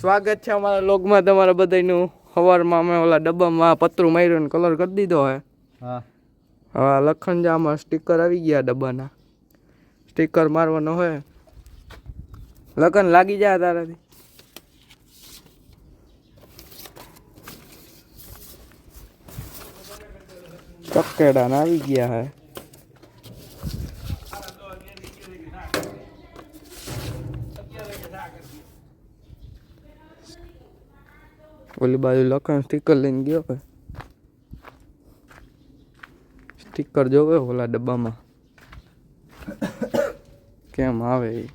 સ્વાગત છે અમારા લોગમાં તમારા બધાનું સવારમાં અમે ઓલા ડબ્બામાં પતરું માર્યું ને કલર કરી દીધો હે. હા. હવે આ લખનજામાં સ્ટીકર આવી ગયા ડબ્બાના. સ્ટીકર મારવાનો હોય લગન લાગી જાય તારાથી. ચકેડા ને આવી ગયા હે. ઓલી બાજુ લખાણ સ્ટીકર લઈને ગયો હોય. સ્ટીકર જોવે ઓલા ડબ્બામાં. કેમ આવે એ?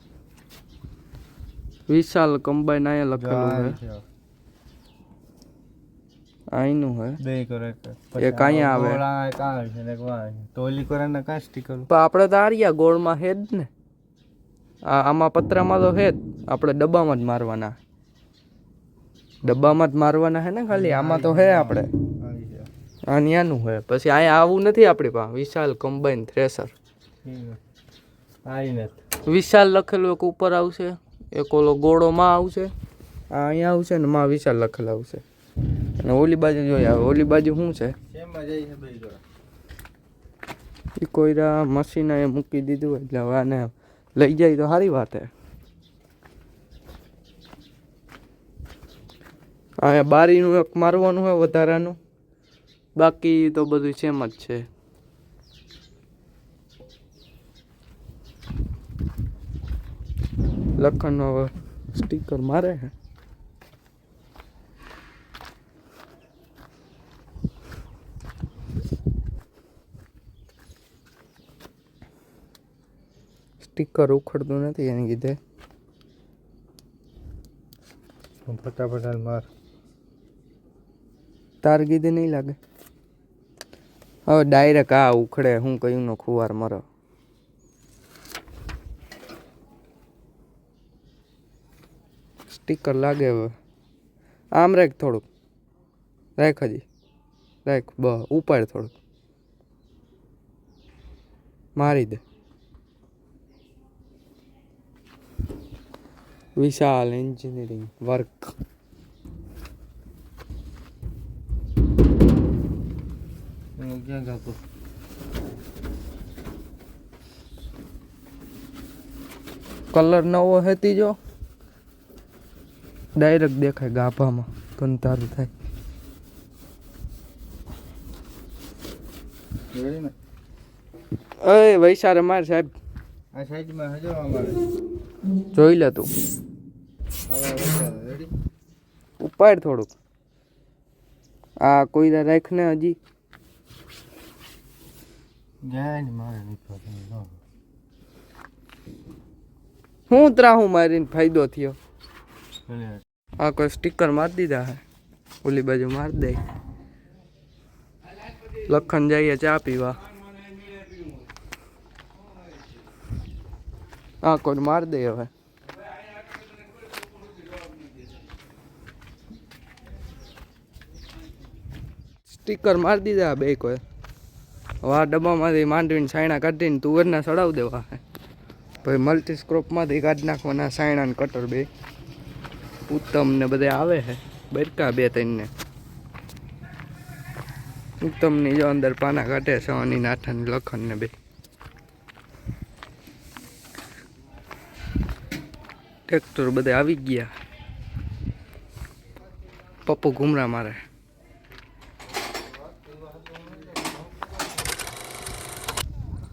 વિશાલ કમ્બાઈન અહીંયા લખેલું છે. અહીંનું હે બે કરે એક અહીંયા આવે. છે ને કરે ને કાં સ્ટીકર પણ આપણે તો આર્યા ગોળમાં હે ને. આ આમાં પતરામાં તો હે જ. આપણે ડબ્બામાં જ મારવાના. ડબ્બામાં જ મારવાના હે ને ખાલી? આમાં તો હે આપણે. આ ન્યાનું હે. પછી અહીંયા આવું નથી આપણી પાસે. વિશાલ કમ્બાઈન થ્રેસર વિશાલ લખેલું એક ઉપર આવશે. એક ઓલો ગોળોમાં આવશે. આ અહીંયા આવશે ને માં વિશાલ લખેલું આવશે. અને ઓલી બાજુ જોઈએ આવે ઓલી બાજુ શું છે? એ કોઈરા મશીન એ મૂકી દીધું એટલે હવે આને લઈ જાય તો સારી વાત હે. અહીંયા બારીનું એક મારવાનું હોય, વધારાનું. બાકી તો બધું સેમ જ છે. લખન હવે સ્ટીકર મારે છે સ્ટીકર ઉખડતું નથી એને કીધે ફટાફટ માર. તાર કીધી નહીં લાગે. હવે ડાયરેક્ટ આ ઉખડે, હું કયું નો ખુવાર મરો. સ્ટીકર લાગે હવે. આમ રાખ થોડુંક. રાખ હજી. રાખ, બ, ઉપાડ થોડુંક. મારી દે. વિશાલ એન્જિનિયરિંગ વર્ક હું ક્યાં ગાતો કલર નવો હતી જો ડાયરેક્ટ દેખાય ગાભામાં કંતારું થાય. અય વૈસારે માર સાહેબ. આ સાઈડમાં હજો અમારે. જોઈ લે તું. ઉપાડ થોડુંક. આ કોઈ રાખ ને હજી. જાય ને મારે નીકળતું હું ત્રાહું મારીને ફાયદો થયો. આ કોઈ સ્ટીકર મારી દીધા હે? ઓલી બાજુ મારી દે. લખન જઈએ ચા પીવા. આ કોઈ માર દે હવે. સ્ટીકર મારી દીધા બે કોઈ. આ ડબ્બામાંથી માંડવીને સાયણા કાઢીને તુવેરના સડાવી દેવા. ભાઈ પછી મલ્ટી કાઢી નાખવાના સાયણા ને કટર બે. ઉત્તમ ને બધે આવે છે. બરકા બે ત્રણને. ઉત્તમની જો અંદર પાના કાઢે છે અની નાથાની, લખન ને બે. ટ્રેક્ટર બધે આવી ગયા. પપ્પુ ઘુમરા મારે.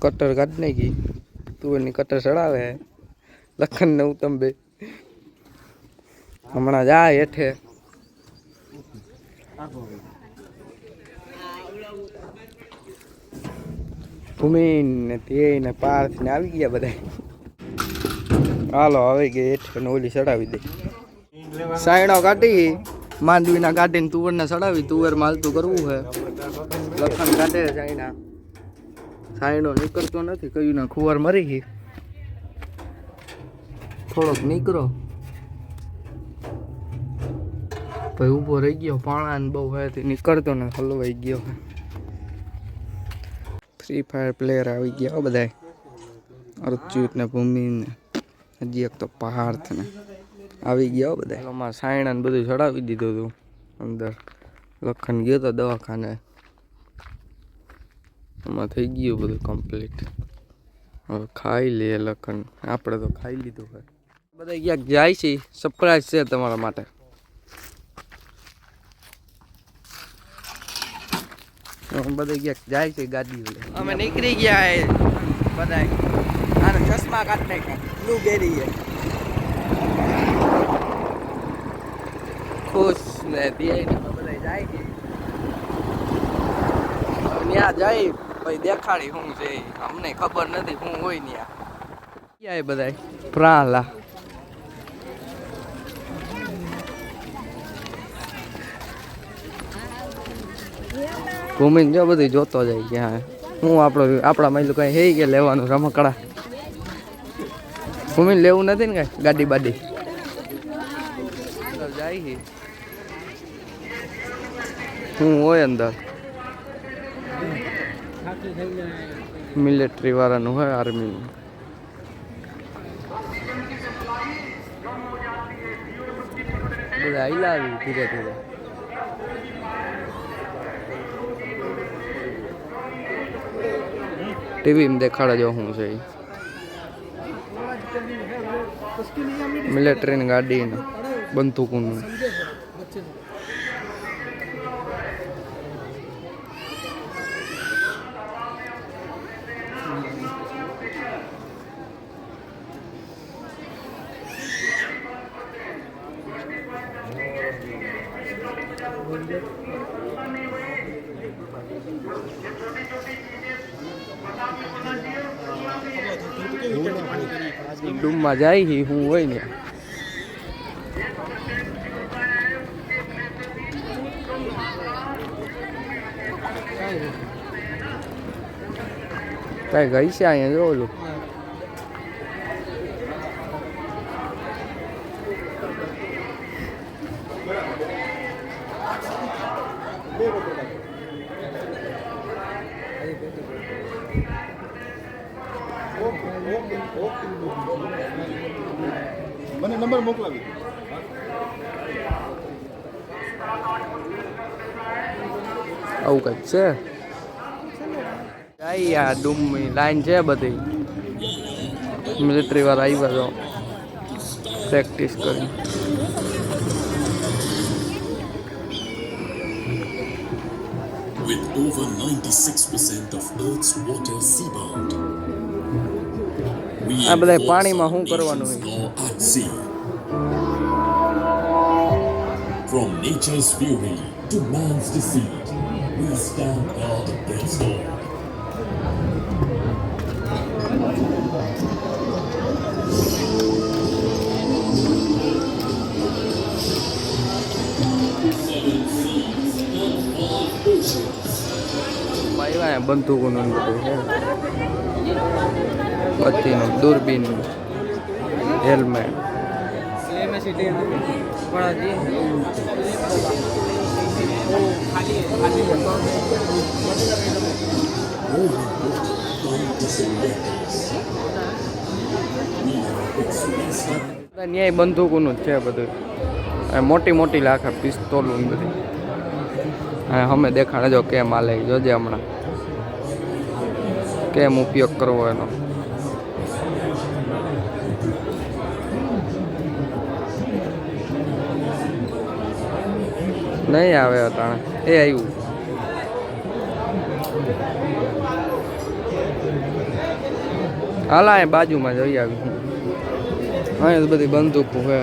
કટર કાઢ નાખી. તુવેરની કટર ચડાવે. લખન ને ઉત્તમ બે હમણાં જાય હેઠે. ભૂમિન ને તે ને પાર્થ ને આવી ગયા બધા હાલો આવી ગઈ હેઠે ને ઓલી ચડાવી દે. સાયણો કાઢી. માંડવીના કાઢીને તુવરને ચડાવી. તુવેર માલતું કરવું છે લખન કાઢે સાયણા. સાયણો નીકળતો નથી કયું ના ખુવાર મરી ગઈ. થોડોક નીકળો. ભાઈ ઊભો રહી ગયો પાણા બહુ હેથી નીકળતો ને હલવાઈ ગયો. ફ્રી ફાયર પ્લેયર આવી ગયા બધા અર્ચ્યુત ને ભૂમિ ને હજી એક તો પહાર્થ ને આવી ગયા બધા એમાં સાયણા ને બધું ચડાવી દીધું હતું અંદર લખન ગયો તો દવાખાને. એમાં થઈ ગયું બધું કમ્પ્લીટ હવે ખાઈ લઈએ લખન. આપણે તો ખાઈ લીધું હોય. બધા ક્યાંક જાય છે સરપ્રાઈઝ છે તમારા માટે. બધા ક્યાંક જાય છે ગાડી અમે નીકળી ગયા બધા આને ચશ્મા કાઢ નાખ્યા. બ્લુબેરી છે ખુશ ને ધ્યેય બધા જાય છે. ત્યાં જાય. પછી દેખાડી શું છે અમને ખબર નથી શું હોય ત્યાં ક્યાંય બધા પ્રાલા ભૂમિન જો બધું જોતો જાય ક્યાં હું. આપણો, આપણા મહિલું કઈ હે કે લેવાનું રમકડા? ભૂમિન લેવું નથી ને કઈ? ગાડી બાડી. જાય હું હોય અંદર. મિલિટરી વાળાનું હોય આર્મીનું. બધા આઈલા આવી ધીરે ધીરે. ટીવીમાં દેખાડે જો શું છે મિલિટરીની ગાડી ને બંદૂકનું. ડૂમમાં જાય છે હું હોય ને. કઈ ગઈ છે અહીંયા જો ઓલું. મને નંબર મોકલાવી. આવું કંઈક છે? આ ડૂમની લાઈન છે બધી. મિલિટરી વાળા આવ્યા તો પ્રેક્ટિસ કરી with over 96% of Earth's water seabound. We આ બધા enforce પાણીમાં our શું કરવાનું nation's હોય? law at sea. From nature's fury to man's deceit, we stand guard against all. આવ્યા બંદૂકોનું ને બધું છે બત્તીનું દૂરબીન હેલ્મેટ ન્યાય બંદૂકોનું જ છે બધું. મોટી મોટી લાખે પિસ્તોલું બધી. હા અમે દેખાડે જો કેમ હાલે. જોજે હમણાં. કેમ ઉપયોગ કરવો એનો. નહીં આવે અટાણે. એ આવ્યું હાલા, એ બાજુમાં જઈ આવી. અહીંયા બધી બંદૂકો હે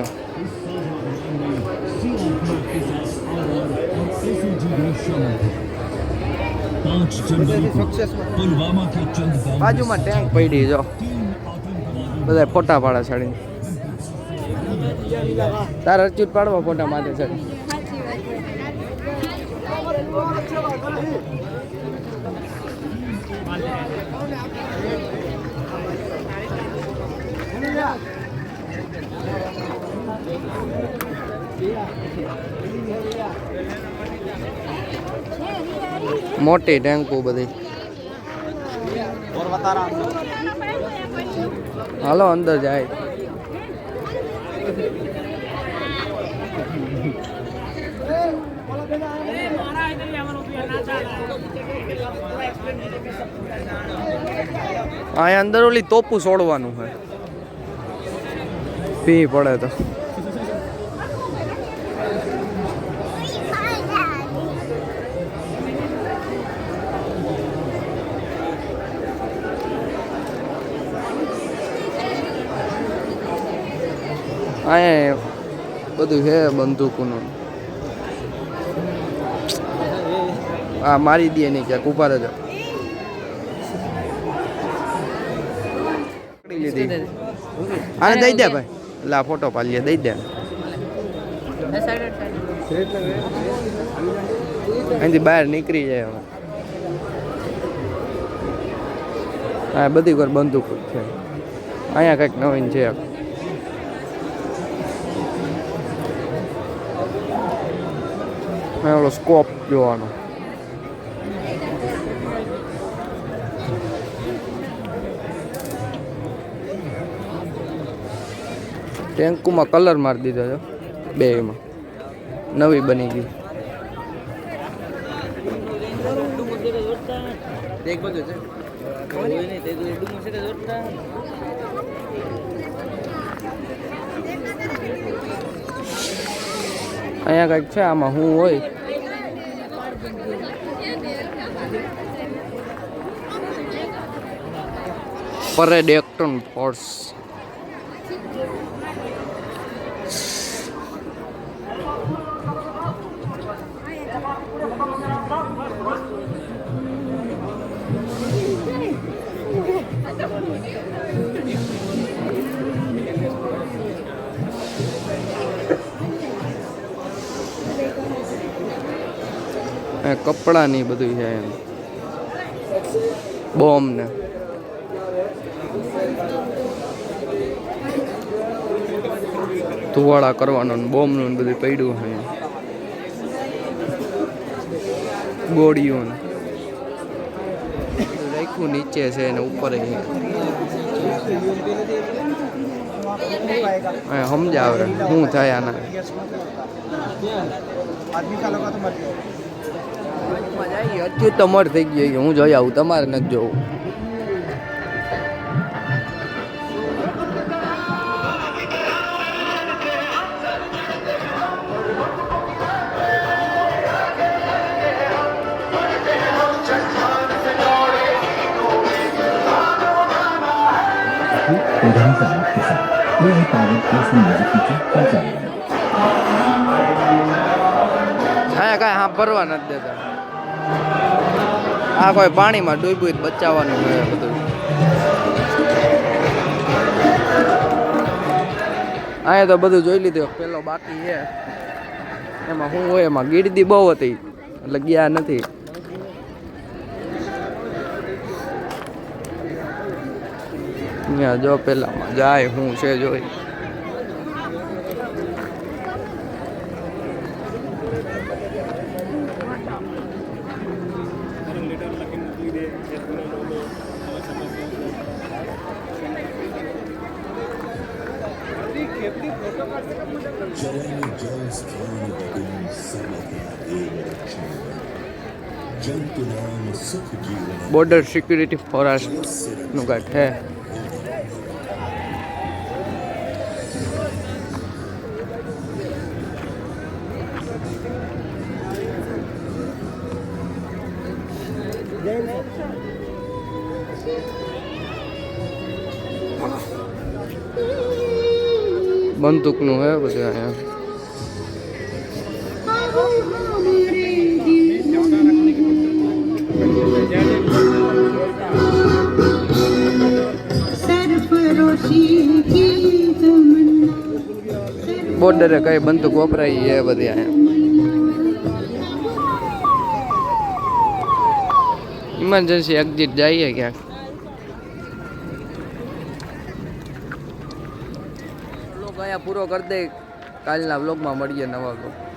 બાજુમાં ટેન્ક પડી જો બધા ફોટા પાડે સાડીને તાર અચ્યુત પાડવા ફોટા માટે સાડી મોટી ટેન્કુ બધી. હાલો અંદર જાય. અહીંયા અંદર ઓલી તોપું છોડવાનું છે પી પડે તો. અહીંયા બધું છે બંદૂકોનું. આ મારી દે નહીં ક્યાંક ઊભા રહેજો. આને દઈ દે ભાઈ. આ ફોટો પાડીએ દઈ દે. અહીંથી બહાર નીકળી જાય હવે. હા બધી વાર બંદૂક છે. અહીંયા કંઈક નવીન છે. ઓલો સ્કોપ જોવાનો. ટેન્કુમાં કલર મારી દીધો છે. બે એમાં. નવી બની ગઈ. અહીંયા કંઈક છે, આમાં શું હોય. પરેડ એક્ટન ફોર્સ કપડાની બધું છે એમ. બોમ્બ ને. ધુવાડા કરવાનો ને બોમ્બનું બધું પડ્યું છે. ગોળીઓ રાખ્યું નીચે છે ને ઉપર સમજાવે શું થાય આના. અત્યુ તમાર થઈ ગયો હું જોઈ આવું તમારે નથી જોવું. Wyżej Paweł jest na muzyki koncertu. અહીંયા કાંઈ હા ભરવા નથી આ કોઈ પાણીમાં ડૂબ્યું બચાવવાનું હોય બધું. અહીંયા તો બધું જોઈ લીધું. પેલો બાકી છે. એમાં શું હોય એમાં ગીરદી બહુ હતી. એટલે ગયા નથી. અહીંયા જો પેલામાં જાય હું છે જોઈ. બોર્ડર સિક્યુરિટી ફોરેસ્ટનું ગઢ છે. બંદૂકનું હે બધું અહીંયા. બોર્ડરે કઈ બંદૂક વપરાય એ બધી ઇમરજન્સી એક્ઝિટ જઈએ ક્યાંક. પૂરો કરી દે. કાલના વ્લોગમાં મળીએ નવા વ્લોગ